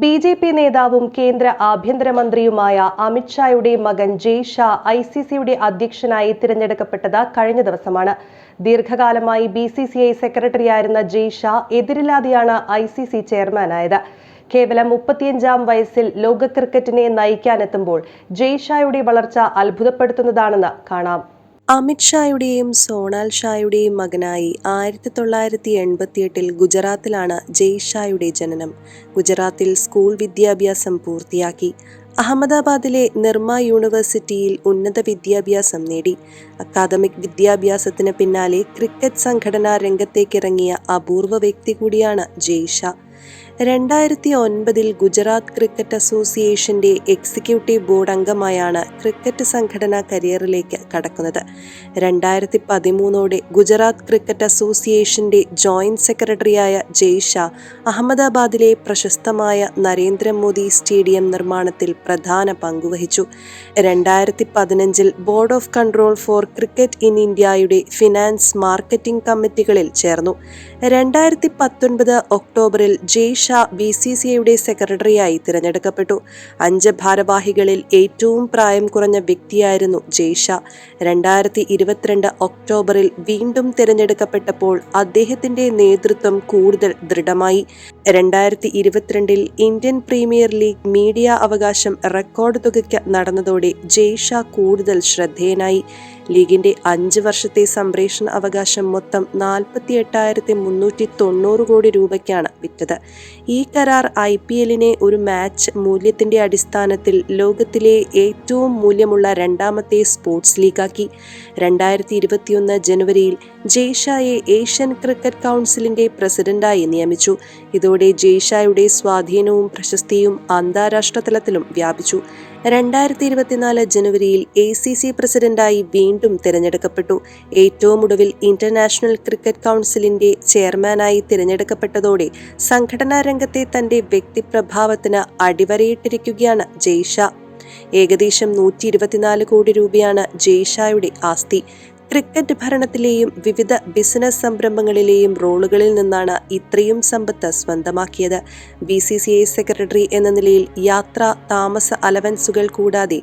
B J P നേതാവും കേന്ദ്ര ആഭ്യന്തരമന്ത്രിയുമായ അമിത്ഷായുടെ മകൻ ജയ് ഷാ ഐ സി സിയുടെ അധ്യക്ഷനായി തിരഞ്ഞെടുക്കപ്പെട്ടത് കഴിഞ്ഞ ദിവസമാണ്. ദീർഘകാലമായി ബി സി സി ഐ സെക്രട്ടറിയായിരുന്ന ജയ് ഷാ എതിരില്ലാതെയാണ് ഐ സി സി ചെയർമാനായത്. കേവലം മുപ്പത്തിയഞ്ചാം വയസ്സിൽ ലോക ക്രിക്കറ്റിനെ നയിക്കാനെത്തുമ്പോൾ ജയ് ഷായുടെ വളർച്ച അത്ഭുതപ്പെടുത്തുന്നതാണെന്ന് കാണാം. അമിത് ഷായുടെയും സോണാൽ ഷായുടെയും മകനായി ആയിരത്തി തൊള്ളായിരത്തി എൺപത്തിയെട്ടിൽ ഗുജറാത്തിലാണ് ജയ് ഷായുടെ ജനനം. ഗുജറാത്തിൽ സ്കൂൾ വിദ്യാഭ്യാസം പൂർത്തിയാക്കി. അഹമ്മദാബാദിലെ നിർമ്മ യൂണിവേഴ്സിറ്റിയിൽ ഉന്നത വിദ്യാഭ്യാസം നേടി. അക്കാദമിക് വിദ്യാഭ്യാസത്തിന് പിന്നാലെ ക്രിക്കറ്റ് സംഘടനാ രംഗത്തേക്കിറങ്ങിയ അപൂർവ വ്യക്തി കൂടിയാണ് ജയ് ഷാ. രണ്ടായിരത്തി ഒൻപതിൽ ഗുജറാത്ത് ക്രിക്കറ്റ് അസോസിയേഷന്റെ എക്സിക്യൂട്ടീവ് ബോർഡ് അംഗമായാണ് ക്രിക്കറ്റ് സംഘടനാ കരിയറിലേക്ക് കടക്കുന്നത്. രണ്ടായിരത്തി പതിമൂന്നോടെ ഗുജറാത്ത് ക്രിക്കറ്റ് അസോസിയേഷന്റെ ജോയിന്റ് സെക്രട്ടറിയായ ജയ്ഷാ അഹമ്മദാബാദിലെ പ്രശസ്തമായ നരേന്ദ്രമോദി സ്റ്റേഡിയം നിർമ്മാണത്തിൽ പ്രധാന പങ്കുവഹിച്ചു. രണ്ടായിരത്തി പതിനഞ്ചിൽ board of control for cricket in ഇന്ത്യയുടെ ഫിനാൻസ് മാർക്കറ്റിംഗ് കമ്മിറ്റികളിൽ ചേർന്നു. രണ്ടായിരത്തി പത്തൊൻപത് ഒക്ടോബറിൽ ജയ്ഷ ബി സി സി ഐയുടെ സെക്രട്ടറിയായി തിരഞ്ഞെടുക്കപ്പെട്ടു. അഞ്ച് ഭാരവാഹികളിൽ ഏറ്റവും പ്രായം കുറഞ്ഞ വ്യക്തിയായിരുന്നു ജയ്ഷാ. രണ്ടായിരത്തി ഇരുപത്തിരണ്ട് ഒക്ടോബറിൽ വീണ്ടും തിരഞ്ഞെടുക്കപ്പെട്ടപ്പോൾ അദ്ദേഹത്തിന്റെ നേതൃത്വം കൂടുതൽ ദൃഢമായി. രണ്ടായിരത്തി ഇരുപത്തിരണ്ടിൽ ഇന്ത്യൻ പ്രീമിയർ ലീഗ് മീഡിയ അവകാശം റെക്കോർഡ് തുകയ്ക്ക് നടന്നതോടെ ജയ്ഷ കൂടുതൽ ശ്രദ്ധേയനായി. ലീഗിന്റെ അഞ്ച് വർഷത്തെ സംപ്രേഷണ അവകാശം മൊത്തം നാൽപ്പത്തി എട്ടായിരത്തി മുന്നൂറ്റി തൊണ്ണൂറ് കോടി രൂപയ്ക്കാണ് വിറ്റത്. ഈ കരാർ ഐ പി എല്ലിനെ ഒരു മാച്ച് മൂല്യത്തിന്റെ അടിസ്ഥാനത്തിൽ ലോകത്തിലെ ഏറ്റവും മൂല്യമുള്ള രണ്ടാമത്തെ സ്പോർട്സ് ലീഗാക്കി. രണ്ടായിരത്തി ഇരുപത്തിയൊന്ന് ജനുവരിയിൽ ജയ്ഷായെ ഏഷ്യൻ ക്രിക്കറ്റ് കൗൺസിലിന്റെ പ്രസിഡന്റായി നിയമിച്ചു. ഇതോടെ ജയ്ഷായുടെ സ്വാധീനവും പ്രശസ്തിയും അന്താരാഷ്ട്ര തലത്തിലും വ്യാപിച്ചു. രണ്ടായിരത്തി ഇരുപത്തിനാല് ജനുവരിയിൽ എ സി സി പ്രസിഡന്റായി വീണ്ടും തിരഞ്ഞെടുക്കപ്പെട്ടു. ഏറ്റവും ഒടുവിൽ ഇന്റർനാഷണൽ ക്രിക്കറ്റ് കൗൺസിലിന്റെ ചെയർമാനായി തിരഞ്ഞെടുക്കപ്പെട്ടതോടെ സംഘടനാ രംഗത്തെ തന്റെ വ്യക്തിപ്രഭാവത്തിന് അടിവരയിട്ടിരിക്കുകയാണ് ജയ്ഷ. ഏകദേശം നൂറ്റി ഇരുപത്തിനാല് കോടി രൂപയാണ് ജയ്ഷായുടെ ആസ്തി. ക്രിക്കറ്റ് ഭരണത്തിലെയും വിവിധ ബിസിനസ് സംരംഭങ്ങളിലെയും റോളുകളിൽ നിന്നാണ് ഇത്രയും സമ്പത്ത് സ്വന്തമാക്കിയത്. B C C I secretary എന്ന നിലയിൽ യാത്ര താമസ അലവൻസുകൾ കൂടാതെ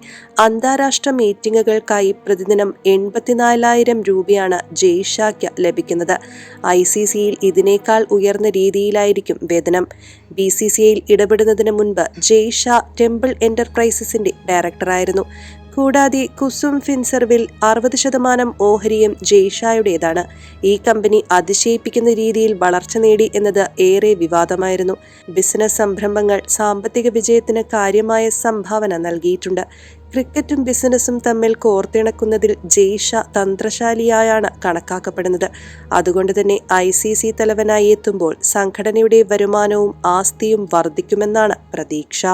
അന്താരാഷ്ട്ര മീറ്റിംഗുകൾക്കായി പ്രതിദിനം എൺപത്തിനാലായിരം രൂപയാണ് ജയ്ഷായ്ക്ക് ലഭിക്കുന്നത്. ഐ സി സിയിൽ ഇതിനേക്കാൾ ഉയർന്ന രീതിയിലായിരിക്കും വേതനം. ബി സി സി ഐയിൽ ഇടപെടുന്നതിന് മുൻപ് ജയ്ഷ ടെമ്പിൾ എന്റർപ്രൈസസിന്റെ ഡയറക്ടറായിരുന്നു. കൂടാതെ കുസും ഫിൻസർവിൽ അറുപത് ശതമാനം ഓഹരിയും ജയ്ഷായുടേതാണ്. ഈ കമ്പനി അതിശയിപ്പിക്കുന്ന രീതിയിൽ വളർച്ച നേടി എന്നത് ഏറെ വിവാദമായിരുന്നു. ബിസിനസ് സംരംഭങ്ങൾ സാമ്പത്തിക വിജയത്തിന് കാര്യമായ സംഭാവന നൽകിയിട്ടുണ്ട്. ക്രിക്കറ്റും ബിസിനസ്സും തമ്മിൽ കോർത്തിണക്കുന്നതിൽ ജെയ്ഷ തന്ത്രശാലിയായാണ് കണക്കാക്കപ്പെടുന്നത്. അതുകൊണ്ട് തന്നെ ഐ സി സി തലവനായി എത്തുമ്പോൾ സംഘടനയുടെ വരുമാനവും ആസ്തിയും വർദ്ധിക്കുമെന്നാണ് പ്രതീക്ഷ.